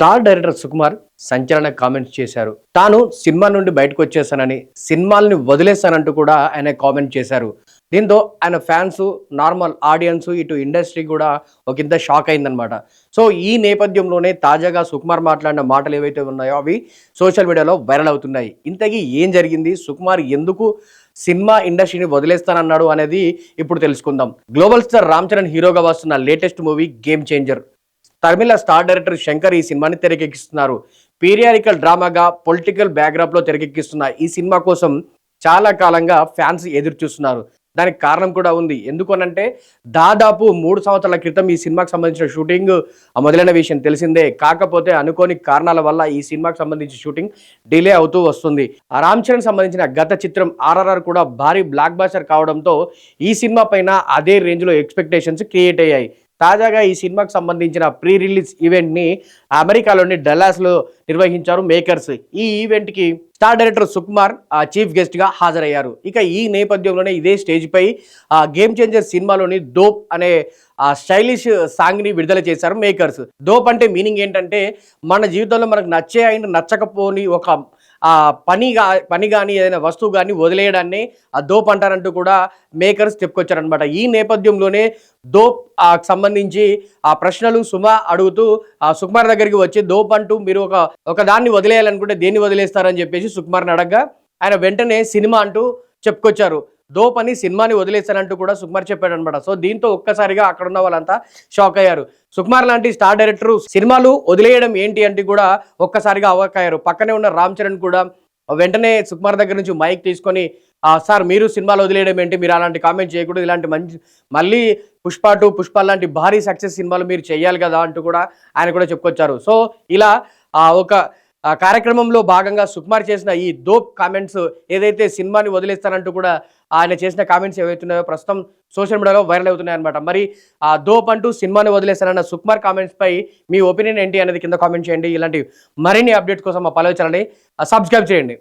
Star director Sukumar సంచలన comments చేశారు. తాను సినిమా నుండి బయటకు వచ్చేసానని సినిమాల్ని వదిలేశానంటూ కూడా ఆయన కామెంట్ చేశారు. దీంతో ఆయన ఫ్యాన్స్ నార్మల్ ఆడియన్స్ ఇటు ఇండస్ట్రీ కూడా ఒక ఇంత షాక్ అయిందనమాట సో ఈ నేపథ్యంలోనే తాజాగా సుకుమార్ మాట్లాడిన మాటలు ఏవైతే ఉన్నాయో అవి సోషల్ మీడియాలో వైరల్ అవుతున్నాయి. ఇంతకీ ఏం జరిగింది? సుకుమార్ ఎందుకు సినిమా ఇండస్ట్రీని వదిలేస్తానన్నాడు అనేది ఇప్పుడు తెలుసుకుందాం. గ్లోబల్ స్టార్ రామ్ చరణ్ హీరోగా వస్తున్న లేటెస్ట్ మూవీ గేమ్ చేంజర్. తమిళ స్టార్ డైరెక్టర్ శంకర్ ఈ సినిమాని తెరకెక్కిస్తున్నారు. పీరియాడికల్ డ్రామాగా పొలిటికల్ బ్యాక్గ్రాప్లో తెరకెక్కిస్తున్న ఈ సినిమా కోసం చాలా కాలంగా ఫ్యాన్స్ ఎదురు చూస్తున్నారు దానికి కారణం కూడా ఉంది. ఎందుకనంటే దాదాపు మూడు సంవత్సరాల క్రితం ఈ సినిమాకి సంబంధించిన షూటింగ్ మొదలైన విషయం తెలిసిందే. కాకపోతే అనుకోని కారణాల వల్ల ఈ సినిమాకి సంబంధించిన షూటింగ్ డిలే అవుతూ వస్తుంది. ఆ రామ్ చరణ్ సంబంధించిన గత చిత్రం ఆర్ఆర్ఆర్ కూడా భారీ బ్లాక్ బాస్టర్ కావడంతో ఈ సినిమా పైన అదే రేంజ్లో ఎక్స్పెక్టేషన్స్ క్రియేట్ అయ్యాయి. తాజాగా ఈ సినిమాకు సంబంధించిన ప్రీ రిలీజ్ ఈవెంట్ని అమెరికాలోని డల్లాస్లో నిర్వహించారు మేకర్స్. ఈ ఈవెంట్కి స్టార్ డైరెక్టర్ సుకుమార్ చీఫ్ గెస్ట్గా హాజరయ్యారు. ఇక ఈ నేపథ్యంలోనే ఇదే స్టేజ్పై ఆ గేమ్ చేంజర్ సినిమాలోని దోప్ అనే ఆ స్టైలిష్ సాంగ్ని విడుదల చేశారు మేకర్స్. దోప్ అంటే మీనింగ్ ఏంటంటే మన జీవితంలో మనకు నచ్చే అయిన నచ్చకపోని ఒక ఆ పని పని కానీ ఏదైనా వస్తువు కానీ వదిలేయడాన్ని ఆ దోప్ అంటారంటూ కూడా మేకర్స్ చెప్పుకొచ్చారనమాట ఈ నేపథ్యంలోనే దోప్ సంబంధించి ఆ ప్రశ్నలు సుమ అడుగుతూ ఆ సుకుమార్ దగ్గరికి వచ్చి దోప్ అంటూ మీరు ఒక ఒక దాన్ని వదిలేయాలనుకుంటే దేన్ని వదిలేస్తారని చెప్పేసి సుకుమార్ని అడగగా ఆయన వెంటనే సినిమా అంటూ చెప్పుకొచ్చారు. దోపని సినిమాని వదిలేస్తానంటూ కూడా సుకుమార్ చెప్పాడు అనమాట సో దీంతో ఒక్కసారిగా అక్కడ ఉన్న వాళ్ళంతా షాక్ అయ్యారు. సుకుమార్ లాంటి స్టార్ డైరెక్టర్ సినిమాలు వదిలేయడం ఏంటి అంటే కూడా ఒక్కసారిగా అవ్వకయ్యారు పక్కనే ఉన్న రామ్ చరణ్ కూడా వెంటనే సుకుమార్ దగ్గర నుంచి మైక్ తీసుకొని సార్ మీరు సినిమాలు వదిలేయడం ఏంటి? మీరు అలాంటి కామెంట్ చేయకూడదు. ఇలాంటి మంచి మళ్ళీ పుష్ప టు పుష్ప లాంటి భారీ సక్సెస్ సినిమాలు మీరు చేయాలి కదా అంటూ కూడా ఆయన కూడా చెప్పుకొచ్చారు. సో ఇలా ఒక ఆ కార్యక్రమంలో భాగంగా సుకుమార్ చేసిన ఈ దోప్ కామెంట్స్ ఏదైతే సినిమాని వదిలేస్తానంటూ కూడా ఆయన చేసిన కామెంట్స్ ఏవైతున్నాయో ప్రస్తుతం సోషల్ మీడియాలో వైరల్ అవుతున్నాయి అనమాట మరి ఆ దోప్ అంటూ సినిమాని వదిలేస్తానన్న సుకుమార్ కామెంట్స్ పై మీ ఒపీనియన్ ఏంటి అనేది కింద కామెంట్ చేయండి. ఇలాంటి మరిన్ని అప్డేట్స్ కోసం మా పలవ ఛానల్ని సబ్స్క్రైబ్ చేయండి.